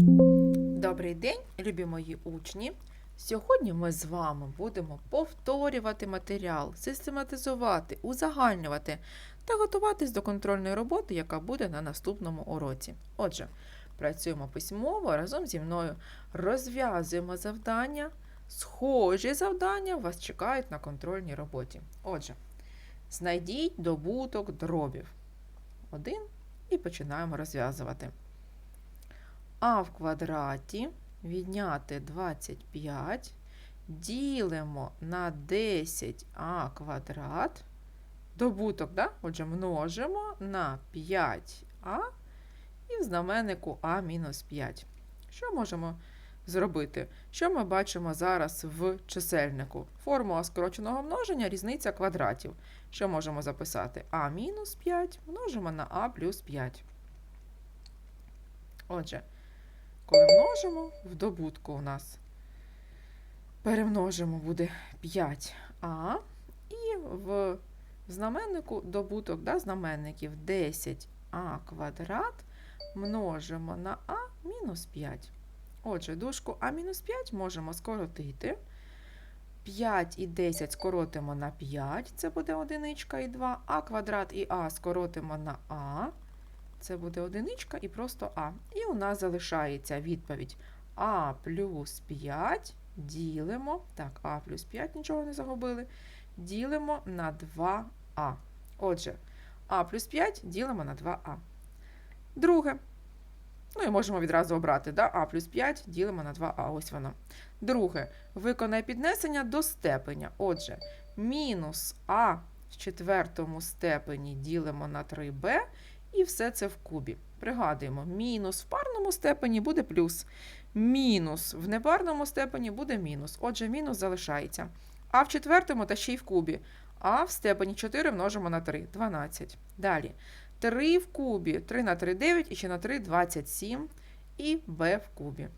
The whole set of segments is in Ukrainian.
Добрий день, любі мої учні! Сьогодні ми з вами будемо повторювати матеріал, систематизувати, узагальнювати та готуватись до контрольної роботи, яка буде на наступному уроці. Отже, працюємо письмово разом зі мною, розв'язуємо завдання. Схожі завдання вас чекають на контрольній роботі. Отже, знайдіть добуток дробів. Один і починаємо розв'язувати а в квадраті відняти 25 ділимо на 10а квадрат. Добуток, да? отже, множимо на 5а і в знаменнику а мінус 5. Що можемо зробити? Що ми бачимо зараз в чисельнику? Формула скороченого множення різниця квадратів. Що можемо записати? а мінус 5 множимо на а плюс 5. Отже, коли множимо, в добутку у нас перемножимо буде 5а, і в знаменнику добуток да, знаменників 10а квадрат множимо на а мінус 5. Отже, дужку а мінус 5 можемо скоротити. 5 і 10 скоротимо на 5, це буде одиничка і 2, а квадрат і а скоротимо на а. Це буде одиничка і просто А. І у нас залишається відповідь А плюс 5 ділимо. Так, А плюс 5 нічого не загубили. Ділимо на 2А. Отже, А плюс 5 ділимо на 2А. Друге. Ну і можемо відразу обрати. да? А плюс 5 ділимо на 2А. Ось воно. Друге. Виконай піднесення до степеня. Отже, мінус А в четвертому степені ділимо на 3b. І все це в кубі. Пригадуємо, мінус в парному степені буде плюс. Мінус в непарному степені буде мінус. Отже, мінус залишається. А в четвертому та ще й в кубі. А в степені 4 множимо на 3 12. Далі. 3 в кубі, 3 на 3 9 і ще на 3 27. І b в кубі.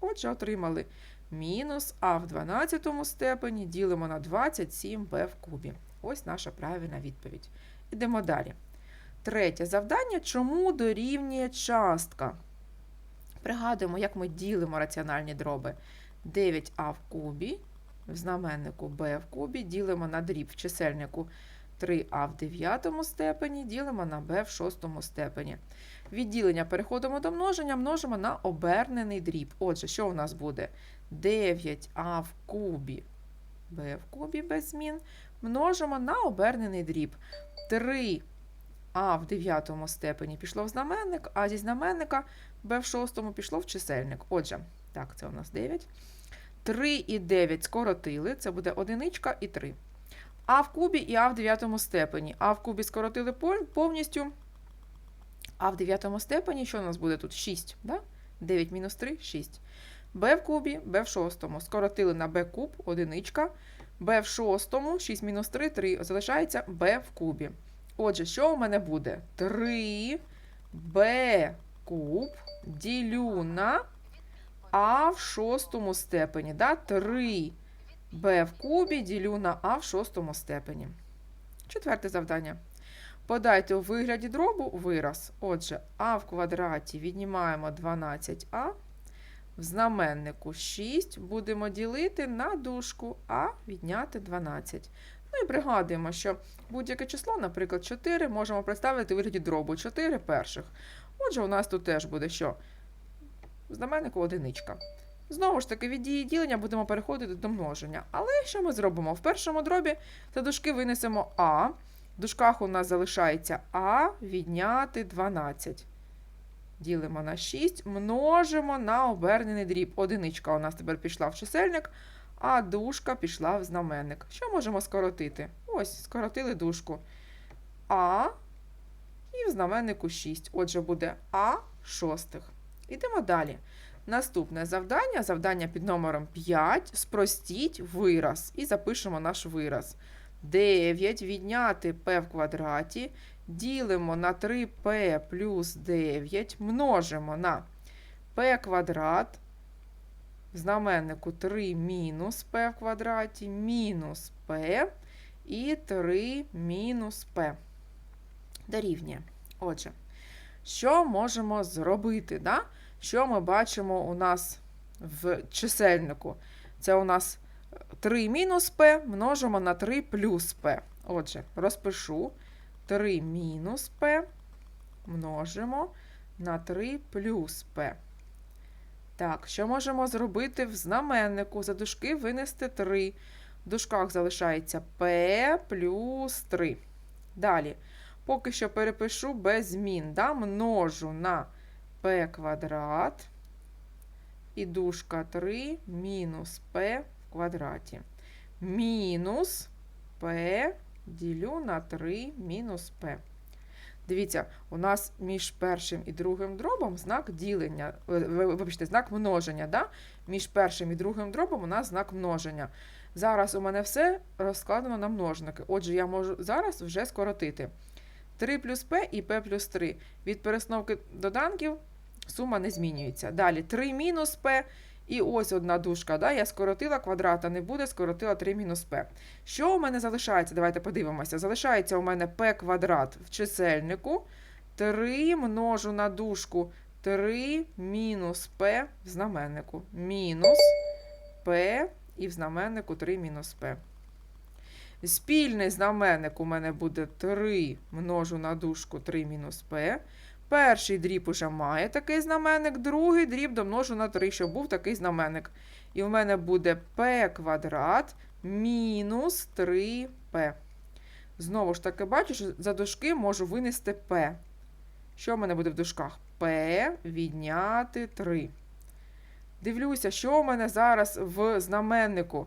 Отже, отримали мінус а в 12 степені ділимо на 27b в кубі. Ось наша правильна відповідь. Ідемо далі. Третє завдання чому дорівнює частка? Пригадуємо, як ми ділимо раціональні дроби. 9а в кубі, в знаменнику b в кубі, ділимо на дріб в чисельнику 3а в 9 степені, ділимо на b в 6 степені. Відділення переходимо до множення, множимо на обернений дріб. Отже, що у нас буде? 9а в кубі, b в кубі без змін, множимо на обернений дріб. 3 а в дев'ятому степені пішло в знаменник, а зі знаменника Б в шостому пішло в чисельник. Отже, так, це у нас 9. 3 і 9 скоротили, це буде одиничка і 3. А в кубі і А в дев'ятому степені. А в кубі скоротили повністю. А в дев'ятому степені, що у нас буде тут? 6. Да? 9 мінус 3 6. Б в кубі, Б в шостому. Скоротили на Б куб, одиничка. Б в шостому, 6 мінус 3 3. Залишається Б в кубі. Отже, що у мене буде? 3 b куб ділю на а в шостому степені. Да? 3 b в кубі ділю на а в шостому степені. Четверте завдання. Подайте у вигляді дробу вираз. Отже, а в квадраті віднімаємо 12а. В знаменнику 6 будемо ділити на дужку а відняти 12. Ну і пригадуємо, що будь-яке число, наприклад, 4, можемо представити у вигляді дробу 4 перших. Отже, у нас тут теж буде що? Знаменнику одиничка. Знову ж таки, від дії ділення будемо переходити до множення. Але що ми зробимо? В першому дробі за дужки винесемо А. В дужках у нас залишається А відняти 12. Ділимо на 6, множимо на обернений дріб. Одиничка у нас тепер пішла в чисельник а дужка пішла в знаменник. Що можемо скоротити? Ось, скоротили дужку. А і в знаменнику 6. Отже, буде А шостих. Ідемо далі. Наступне завдання завдання під номером 5. Спростіть вираз. І запишемо наш вираз. 9 відняти p в квадраті. Ділимо на 3p плюс 9, множимо на p квадрат знаменнику 3 мінус p в квадраті, мінус p і 3 мінус p. Дорівнює. Отже, що можемо зробити? Да? що ми бачимо у нас в чисельнику? Це у нас 3 мінус p множимо на 3 плюс p. Отже, розпишу 3 мінус p множимо на 3 плюс p. Так, що можемо зробити в знаменнику? За дужки винести 3. В дужках залишається p плюс 3. Далі. Поки що перепишу без змін. Да? Множу на p квадрат. І дужка 3 мінус p в квадраті. Мінус p ділю на 3 мінус p. Дивіться, у нас між першим і другим дробом знак ділення, е, вибачте, знак множення. Да? Між першим і другим дробом у нас знак множення. Зараз у мене все розкладено на множники. Отже, я можу зараз вже скоротити. 3 плюс p і p плюс 3. Від перестановки доданків сума не змінюється. Далі 3 мінус p і ось одна дужка. Да? Я скоротила квадрата, не буде, скоротила 3 мінус p. Що у мене залишається? Давайте подивимося. Залишається у мене p квадрат в чисельнику. 3 множу на дужку 3 мінус p в знаменнику. Мінус p і в знаменнику 3 мінус p. Спільний знаменник у мене буде 3 множу на дужку 3 мінус p. Перший дріб уже має такий знаменник, другий дріб домножу на 3, щоб був такий знаменник. І в мене буде p квадрат мінус 3p. Знову ж таки, бачу, що за дужки можу винести p. Що в мене буде в дужках? p відняти 3. Дивлюся, що у мене зараз в знаменнику.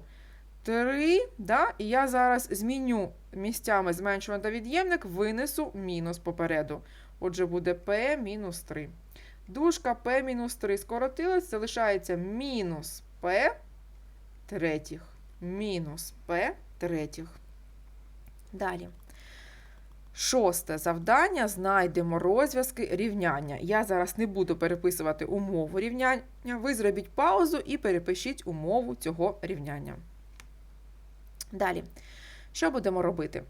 3, да? і я зараз зміню місцями зменшувань та від'ємник, винесу мінус попереду. Отже, буде p мінус 3. Дужка p мінус 3 скоротилась, залишається мінус p третіх. Мінус p третіх. Далі. Шосте завдання. Знайдемо розв'язки рівняння. Я зараз не буду переписувати умову рівняння. Ви зробіть паузу і перепишіть умову цього рівняння. Далі. Що будемо робити?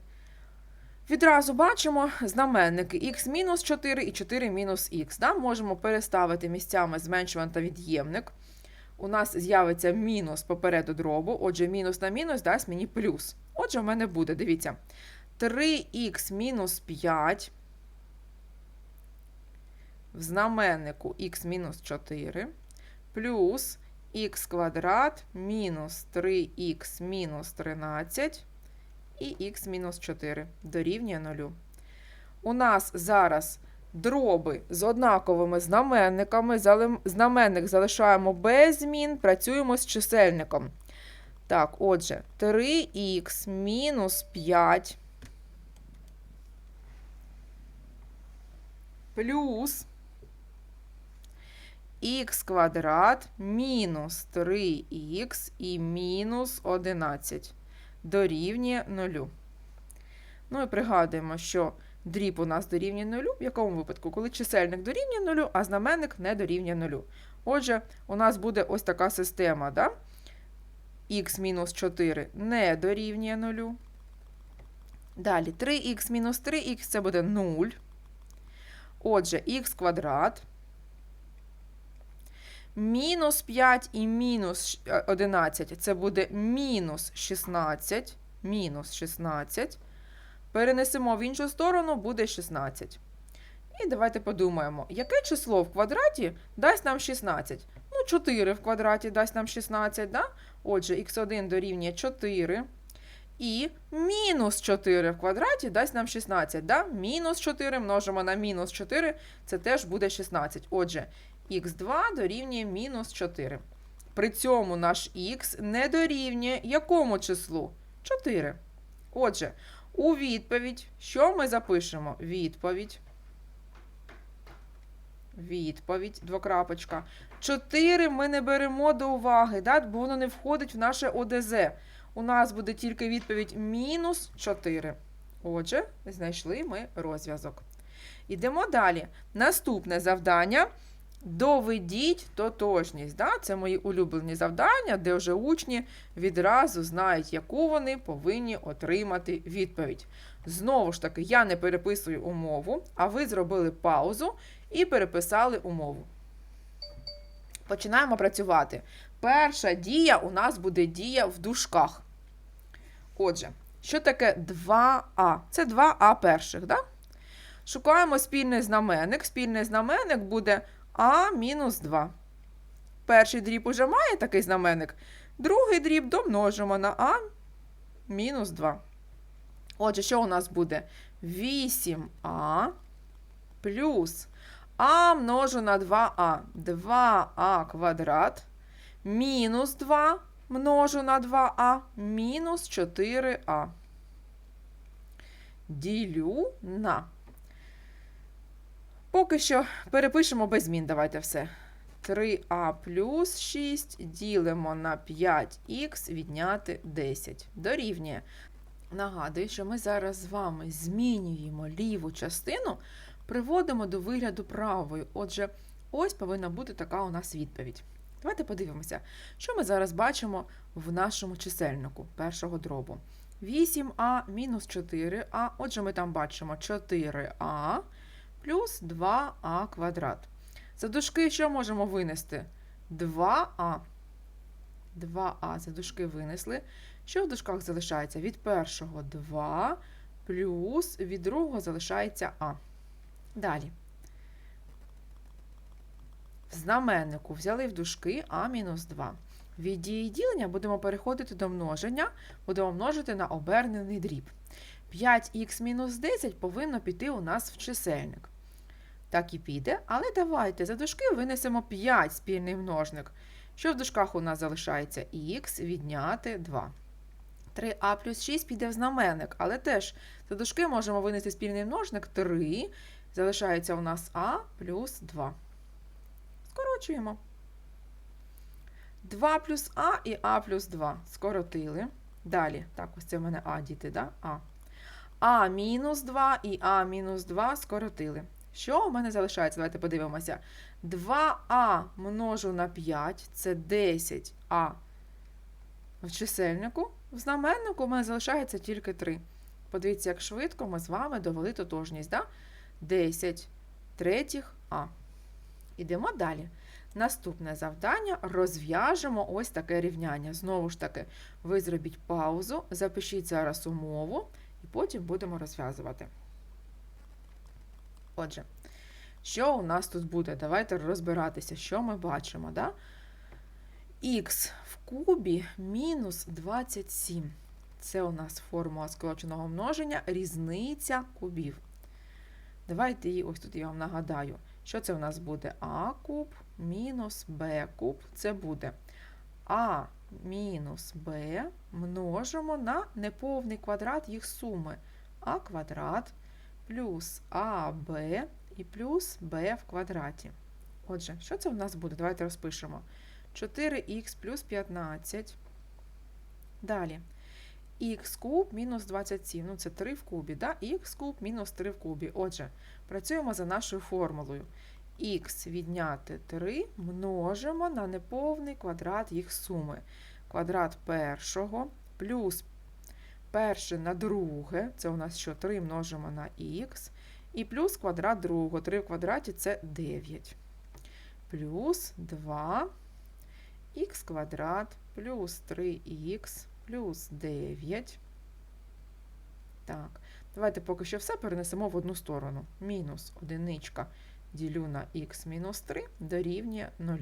Відразу бачимо знаменники х-4 і 4 мінус х. Да? Можемо переставити місцями зменшувань та від'ємник. У нас з'явиться мінус попереду дробу. Отже, мінус на мінус дасть мені плюс. Отже, в мене буде, дивіться, 3х мінус 5 в знаменнику х мінус 4 плюс х квадрат мінус 3х мінус 13 і х мінус 4 дорівнює 0. У нас зараз дроби з однаковими знаменниками. Знаменник залишаємо без змін, працюємо з чисельником. Так, отже, 3х мінус 5 плюс х квадрат мінус 3х і мінус 11 дорівнює 0. Ну і пригадуємо, що дріб у нас дорівнює 0, в якому випадку, коли чисельник дорівнює 0, а знаменник не дорівнює 0. Отже, у нас буде ось така система, да? х мінус 4 не дорівнює 0. Далі 3х мінус 3х це буде 0. Отже, х квадрат. Мінус 5 і мінус 11 це буде мінус 16. Мінус 16. Перенесемо в іншу сторону, буде 16. І давайте подумаємо, яке число в квадраті дасть нам 16? Ну, 4 в квадраті дасть нам 16, да? Отже, х1 дорівнює 4. І мінус 4 в квадраті дасть нам 16. Да? Мінус 4 множимо на мінус 4, це теж буде 16. Отже, х2 дорівнює мінус 4. При цьому наш х не дорівнює якому числу? 4. Отже, у відповідь, що ми запишемо? Відповідь. Відповідь, двокрапочка. 4 ми не беремо до уваги, да? бо воно не входить в наше ОДЗ. У нас буде тільки відповідь мінус 4. Отже, знайшли ми розв'язок. Йдемо далі. Наступне завдання. Доведіть тотожність. Да? Це мої улюблені завдання, де вже учні відразу знають, яку вони повинні отримати відповідь. Знову ж таки, я не переписую умову, а ви зробили паузу і переписали умову. Починаємо працювати. Перша дія у нас буде дія в дужках. Отже, що таке 2а? Це 2а перших, да? Шукаємо спільний знаменник. Спільний знаменник буде а мінус 2. Перший дріб уже має такий знаменник. Другий дріб домножимо на а мінус 2. Отже, що у нас буде? 8а плюс а множу на 2а. 2а квадрат мінус 2 множу на 2а мінус 4а. Ділю на. Поки що перепишемо без змін. Давайте все. 3а плюс 6 ділимо на 5х відняти 10. Дорівнює. Нагадую, що ми зараз з вами змінюємо ліву частину, приводимо до вигляду правої. Отже, ось повинна бути така у нас відповідь. Давайте подивимося, що ми зараз бачимо в нашому чисельнику першого дробу. 8а мінус 4а. Отже, ми там бачимо 4а плюс 2а квадрат. За дужки що можемо винести? 2а. 2а за дужки винесли. Що в дужках залишається? Від першого 2 плюс від другого залишається а. Далі. В знаменнику взяли в дужки а мінус 2. Від дії ділення будемо переходити до множення, будемо множити на обернений дріб. 5х мінус 10 повинно піти у нас в чисельник. Так і піде, але давайте за дужки винесемо 5 спільний множник. Що в дужках у нас залишається х відняти 2. 3а плюс 6 піде в знаменник, але теж за дужки можемо винести спільний множник 3. Залишається у нас а плюс 2. Скорочуємо. 2 плюс а і а плюс 2. Скоротили. Далі, так, ось це в мене а, діти, да? А. А мінус 2 і а мінус 2 скоротили. Що у мене залишається? Давайте подивимося. 2а множу на 5 це 10а в чисельнику. В знаменнику у мене залишається тільки 3. Подивіться, як швидко ми з вами довели тотожність. Да? 10 третіх А. Ідемо далі. Наступне завдання розв'яжемо ось таке рівняння. Знову ж таки, ви зробіть паузу, запишіть зараз умову, і потім будемо розв'язувати. Отже, що у нас тут буде? Давайте розбиратися, що ми бачимо. Да? Х в кубі мінус 27. Це у нас формула скороченого множення, різниця кубів. Давайте її ось тут я вам нагадаю. Що це у нас буде? А куб мінус Б куб. Це буде А мінус Б множимо на неповний квадрат їх суми. А квадрат плюс АБ і плюс Б в квадраті. Отже, що це в нас буде? Давайте розпишемо. 4х плюс 15. Далі. Х куб мінус 27. Ну, це 3 в кубі. да? Х куб мінус 3 в кубі. Отже, працюємо за нашою формулою. Х відняти 3 множимо на неповний квадрат їх суми. Квадрат першого плюс перше на друге, це у нас що 3 множимо на х, і плюс квадрат другого. 3 в квадраті це 9. Плюс 2 х квадрат плюс 3х плюс 9. Так, давайте поки що все перенесемо в одну сторону. Мінус одиничка ділю на х мінус 3 дорівнює 0.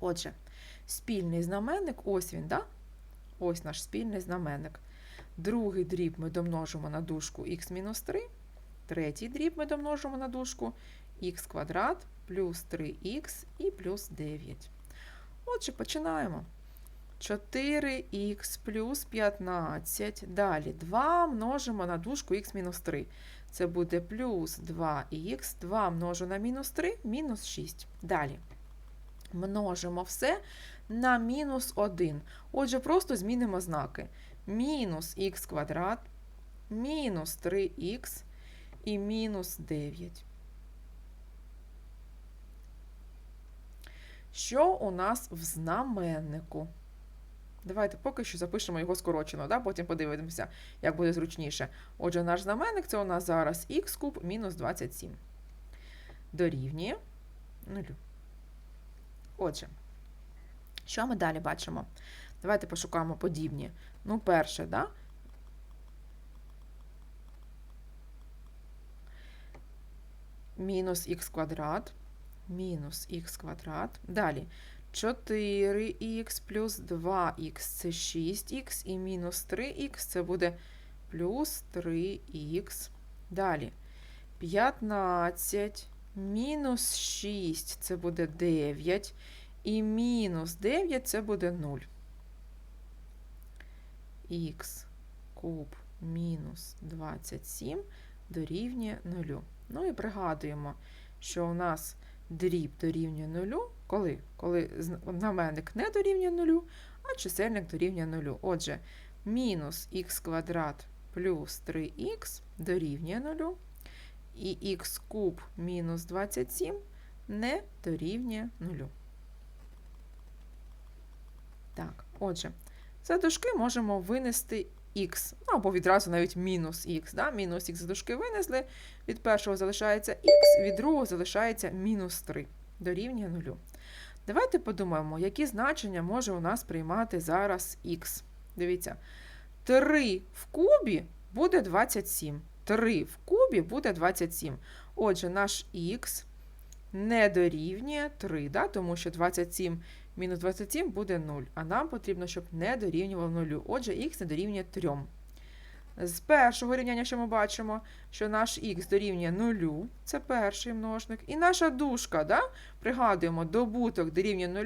Отже, спільний знаменник, ось він, да? ось наш спільний знаменник. Другий дріб ми домножимо на дужку х мінус 3. Третій дріб ми домножимо на дужку х квадрат плюс 3х і плюс 9. Отже, починаємо. 4х плюс 15. Далі 2 множимо на дужку х мінус 3. Це буде плюс 2х, 2 множу на мінус 3, мінус 6. Далі множимо все на мінус 1. Отже, просто змінимо знаки. Мінус х квадрат, мінус 3х і мінус 9. Що у нас в знаменнику? Давайте поки що запишемо його скорочено, да? потім подивимося, як буде зручніше. Отже, наш знаменник це у нас зараз х куб мінус 27. Дорівнює 0. Отже, що ми далі бачимо? Давайте пошукаємо подібні. Ну, перше, да? Мінус х квадрат. Мінус х квадрат. Далі. 4х плюс 2х це 6х, і мінус 3х це буде плюс 3х. Далі. 15 мінус 6 це буде 9. І мінус 9 це буде 0. Х куб мінус 27 дорівнює 0. Ну і пригадуємо, що у нас дріб дорівнює 0, коли? Коли знаменник не дорівнює 0, а чисельник дорівнює 0. Отже, мінус х квадрат плюс 3х дорівнює 0, і х куб мінус 27 не дорівнює 0. Так, отже, за дужки можемо винести х, ну або відразу навіть мінус х. Да? Мінус х за дужки винесли, від першого залишається х, від другого залишається мінус 3, дорівнює 0. Давайте подумаємо, які значення може у нас приймати зараз х. Дивіться, 3 в кубі буде 27. 3 в кубі буде 27. Отже, наш х не дорівнює 3, да? тому що 27 мінус 27 буде 0. А нам потрібно, щоб не дорівнював 0. Отже, х не дорівнює 3. З першого рівняння, що ми бачимо, що наш х дорівнює 0, це перший множник. І наша дужка, да? пригадуємо, добуток дорівнює 0,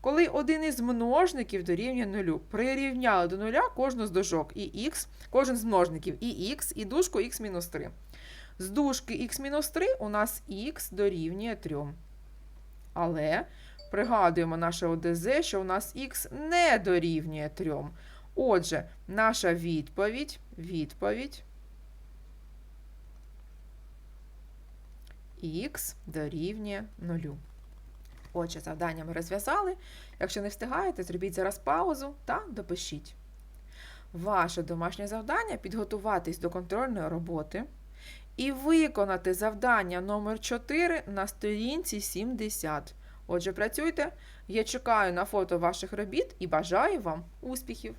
коли один із множників дорівнює 0. Прирівняли до 0 кожну з дужок, і х, кожен з множників, і х, і дужку х-3. З дужки х-3 у нас х дорівнює 3. Але пригадуємо наше ОДЗ, що у нас х не дорівнює 3. Отже, наша відповідь, відповідь х дорівнює 0. Отже, завдання ми розв'язали. Якщо не встигаєте, зробіть зараз паузу та допишіть. Ваше домашнє завдання підготуватись до контрольної роботи і виконати завдання номер 4 на сторінці 70. Отже, працюйте. Я чекаю на фото ваших робіт і бажаю вам успіхів!